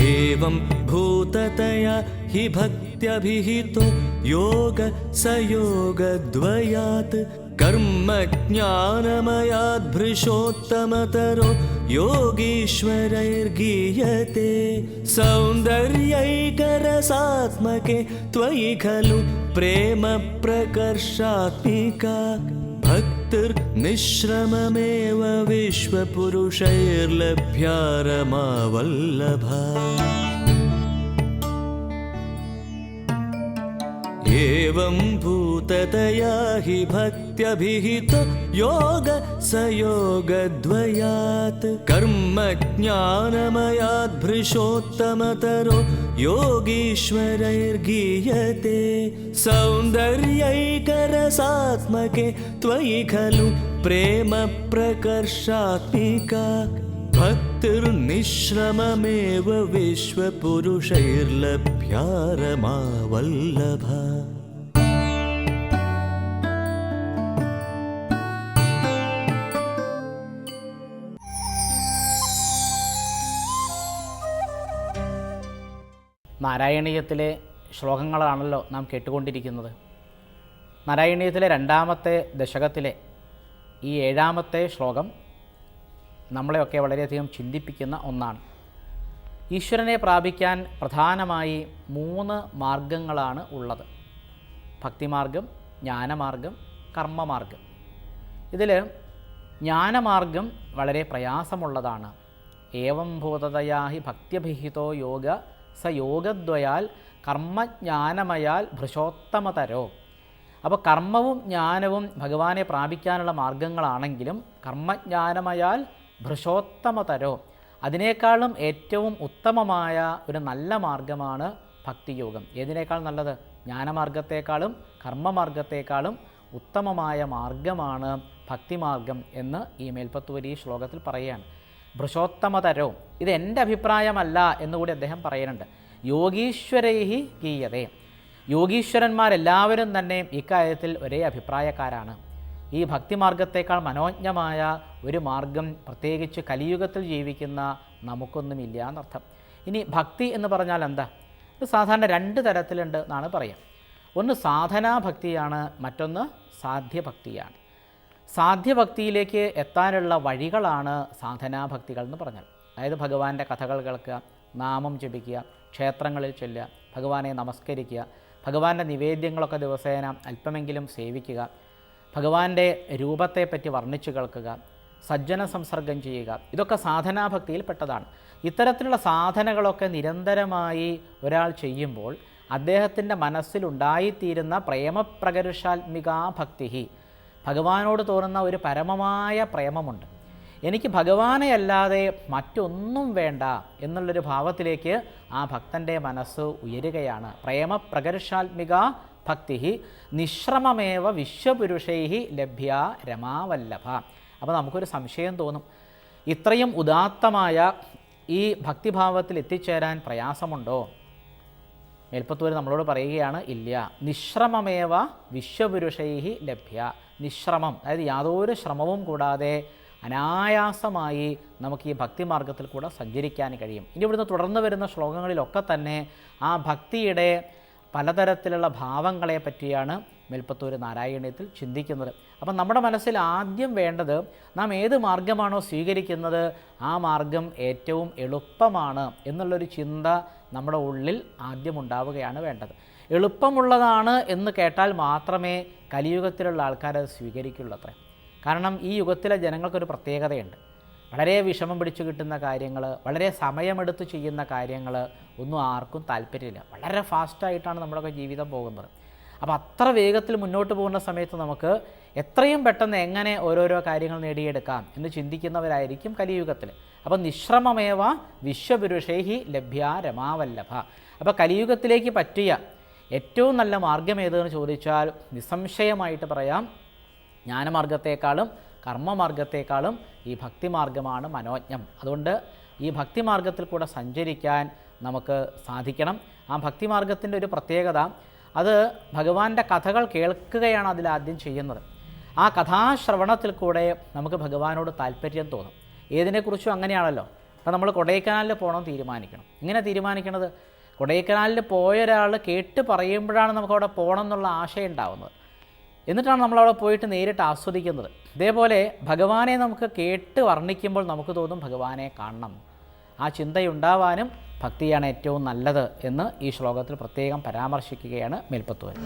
एवं भूततया हि भक्त्यभिहितो योग स योगद्वयात् कर्मज्ञानमयाद्भृशोत्तमतरो योगीश्वरैर्गीयते सौन्दर्यैकरसात्मके त्वयि खलु प्रेम र्निश्रममेव विश्वपुरुषैर्लभ्या रमावल्लभा एवं भूततया हि भक्त्यभिहितो योग स योगद्वयात् कर्मज्ञानमयाद्भृशोत्तमतरो योगीश्वरैर्गीयते। सौन्दर्यैकरसात्मके त्वयि खलु प्रेम प्रकर्षात्मिका भक्तिर्निश्रममेव विश्वपुरुषैर्लभ्या रमावल्लभा നാരായണീയത്തിലെ ശ്ലോകങ്ങളാണല്ലോ നാം കേട്ടുകൊണ്ടിരിക്കുന്നത്. നാരായണീയത്തിലെ രണ്ടാമത്തെ ദശകത്തിലെ ഈ ഏഴാമത്തെ ശ്ലോകം നമ്മളെയൊക്കെ വളരെയധികം ചിന്തിപ്പിക്കുന്ന ഒന്നാണ്. ഈശ്വരനെ പ്രാപിക്കാൻ പ്രധാനമായി മൂന്ന് മാർഗങ്ങളാണ് ഉള്ളത്. ഭക്തിമാർഗം ജ്ഞാനമാർഗം കർമ്മമാർഗം. ഇതിൽ ജ്ഞാനമാർഗം വളരെ പ്രയാസമുള്ളതാണ്. ഏവം ഭൂതതയാ ഹി ഭക്ത്യഭിഹിതോ യോഗ സ യോഗദ്വയാൽ കർമ്മജ്ഞാനമയാൽ ഭൃശോത്തമതരോ. അപ്പോൾ കർമ്മവും ജ്ഞാനവും ഭഗവാനെ പ്രാപിക്കാനുള്ള മാർഗങ്ങളാണെങ്കിലും കർമ്മജ്ഞാനമയാൽ ഭൃശോത്തമതരോ. അതിനേക്കാളും ഏറ്റവും ഉത്തമമായ ഒരു നല്ല മാർഗമാണ് ഭക്തിയോഗം. ഏതിനേക്കാൾ നല്ലത്? ജ്ഞാനമാർഗത്തെക്കാളും കർമ്മമാർഗത്തെക്കാളും ഉത്തമമായ മാർഗമാണ് ഭക്തിമാർഗം എന്ന് ഈ മേൽപ്പത്തൂരി ശ്ലോകത്തിൽ പറയുകയാണ്. ഭൃശോത്തമതരോ ഇത് എന്റെ അഭിപ്രായമല്ല എന്നുകൂടി അദ്ദേഹം പറയുന്നുണ്ട്. യോഗീശ്വരൈഹി ഗീയതേ. യോഗീശ്വരന്മാരെല്ലാവരും തന്നെ ഇക്കാര്യത്തിൽ ഒരേ അഭിപ്രായക്കാരാണ്. ഈ ഭക്തിമാർഗത്തേക്കാൾ മനോജ്ഞമായ ഒരു മാർഗം പ്രത്യേകിച്ച് കലിയുഗത്തിൽ ജീവിക്കുന്ന നമുക്കൊന്നുമില്ല എന്നർത്ഥം. ഇനി ഭക്തി എന്ന് പറഞ്ഞാൽ എന്താ? ഇത് സാധാരണ രണ്ട് തരത്തിലുണ്ട് എന്നാണ് പറയാം ഒന്ന് സാധനാഭക്തിയാണ് മറ്റൊന്ന് സാധ്യഭക്തിയാണ്. സാധ്യഭക്തിയിലേക്ക് എത്താനുള്ള വഴികളാണ് സാധനാഭക്തികൾ എന്ന് പറഞ്ഞാൽ അതായത് ഭഗവാന്റെ കഥകൾ കേൾക്കുക നാമം ജപിക്കുക ക്ഷേത്രങ്ങളിൽ ചെല്ലുക ഭഗവാനെ നമസ്കരിക്കുക ഭഗവാന്റെ നിവേദ്യങ്ങളൊക്കെ ദിവസേന അല്പമെങ്കിലും സേവിക്കുക ഭഗവാന്റെ രൂപത്തെപ്പറ്റി വർണിച്ചു കേൾക്കുക സജ്ജന സംസർഗം ചെയ്യുക. ഇതൊക്കെ സാധനാഭക്തിയിൽപ്പെട്ടതാണ്. ഇത്തരത്തിലുള്ള സാധനകളൊക്കെ നിരന്തരമായി ഒരാൾ ചെയ്യുമ്പോൾ അദ്ദേഹത്തിന്റെ മനസ്സിലുണ്ടായിത്തീരുന്ന പ്രേമപ്രകരുഷാത്മികാ ഭക്തി ഭഗവാനോട് തോന്നുന്ന ഒരു പരമമായ പ്രേമമുണ്ട്. എനിക്ക് ഭഗവാനെ അല്ലാതെ മറ്റൊന്നും വേണ്ട എന്നുള്ളൊരു ഭാവത്തിലേക്ക് ആ ഭക്തന്റെ മനസ്സ് ഉയരുകയാണ്. പ്രേമപ്രകർഷാത്മിക ഭക്തി നിശ്രമമേവ വിശ്വപുരുഷൈ ലഭ്യ രമാവല്ലഭ. അപ്പോൾ നമുക്കൊരു സംശയം തോന്നും. ഇത്രയും ഉദാത്തമായ ഈ ഭക്തിഭാവത്തിൽ എത്തിച്ചേരാൻ പ്രയാസമുണ്ടോ? മേൽപ്പത്തൂർ നമ്മളോട് പറയുകയാണ് ഇല്ല. നിശ്രമമേവ വിശ്വപുരുഷൈ ലഭ്യ. നിശ്രമം. അതായത് യാതൊരു ശ്രമവും കൂടാതെ അനായാസമായി നമുക്ക് ഈ ഭക്തിമാർഗത്തിൽ കൂടെ സഞ്ചരിക്കാൻ കഴിയും. ഇനി ഇവിടുന്ന് തുടർന്ന് വരുന്ന ശ്ലോകങ്ങളിലൊക്കെ തന്നെ ആ ഭക്തിയുടെ പലതരത്തിലുള്ള ഭാവങ്ങളെ പറ്റിയാണ് മേൽപ്പത്തൂർ നാരായണീയത്തിൽ ചിന്തിക്കുന്നത്. അപ്പം നമ്മുടെ മനസ്സിൽ ആദ്യം വേണ്ടത് നാം ഏത് മാർഗമാണോ സ്വീകരിക്കുന്നത് ആ മാർഗം ഏറ്റവും എളുപ്പമാണ് എന്നുള്ളൊരു ചിന്ത നമ്മുടെ ഉള്ളിൽ ആദ്യം ഉണ്ടാവുകയാണ് വേണ്ടത്. എളുപ്പമുള്ളതാണ് എന്ന് കേട്ടാൽ മാത്രമേ കലിയുഗത്തിലുള്ള ആൾക്കാർ അത് സ്വീകരിക്കുള്ളൂ അത്രേ. കാരണം ഈ യുഗത്തിലെ ജനങ്ങൾക്കൊരു പ്രത്യേകതയുണ്ട്. വളരെ വിഷമം പിടിച്ചു കിട്ടുന്ന കാര്യങ്ങൾ വളരെ സമയമെടുത്ത് ചെയ്യുന്ന കാര്യങ്ങൾ ഒന്നും ആർക്കും താല്പര്യമില്ല. വളരെ ഫാസ്റ്റായിട്ടാണ് നമ്മുടെയൊക്കെ ജീവിതം പോകുന്നത്. അപ്പോൾ അത്ര വേഗത്തിൽ മുന്നോട്ട് പോകുന്ന സമയത്ത് നമുക്ക് എത്രയും പെട്ടെന്ന് എങ്ങനെ ഓരോരോ കാര്യങ്ങൾ നേടിയെടുക്കാം എന്ന് ചിന്തിക്കുന്നവരായിരിക്കും കലിയുഗത്തിൽ. അപ്പോൾ നിശ്രമമേവ വിശ്വപുരുഷൈഹി ലഭ്യ രമാവല്ലഭ. അപ്പോൾ കലിയുഗത്തിലേക്ക് പറ്റിയ ഏറ്റവും നല്ല മാർഗം ഏതെന്ന് ചോദിച്ചാൽ നിസ്സംശയമായിട്ട് പറയാം ജ്ഞാനമാർഗത്തെക്കാളും കർമ്മമാർഗത്തെക്കാളും ഈ ഭക്തിമാർഗമാണ് മനോജ്ഞം. അതുകൊണ്ട് ഈ ഭക്തിമാർഗത്തിൽ കൂടെ സഞ്ചരിക്കാൻ നമുക്ക് സാധിക്കണം. ആ ഭക്തിമാർഗത്തിന്റെ ഒരു പ്രത്യേകത അത് ഭഗവാന്റെ കഥകൾ കേൾക്കുകയാണ് അതിലാദ്യം ചെയ്യുന്നത്. ആ കഥാശ്രവണത്തിൽ കൂടെ നമുക്ക് ഭഗവാനോട് താല്പര്യം തോന്നും. ഏതിനെക്കുറിച്ചും അങ്ങനെയാണല്ലോ. അപ്പോൾ നമ്മൾ കൊടൈക്കനാലിൽ പോകണം തീരുമാനിക്കണം. ഇങ്ങനെ തീരുമാനിക്കണത്? കൊടൈക്കനാലിൽ പോയ ഒരാൾ കേട്ട് പറയുമ്പോഴാണ് നമുക്ക് അവിടെ പോകണം എന്നുള്ള ആശയം ഉണ്ടാവുന്നത്. എന്നിട്ടാണ് നമ്മൾ അവിടെ പോയിട്ട് നേരിട്ട് ആസ്വദിക്കുന്നത്. ഇതേപോലെ ഭഗവാനെ നമുക്ക് കേട്ട് വർണിക്കുമ്പോൾ നമുക്ക് തോന്നും ഭഗവാനെ കാണണം. ആ ചിന്തയുണ്ടാവാനും ഭക്തിയാണ് ഏറ്റവും നല്ലത് എന്ന് ഈ ശ്ലോകത്തിൽ പ്രത്യേകം പരാമർശിക്കുകയാണ് മേൽപ്പത്തുവൻ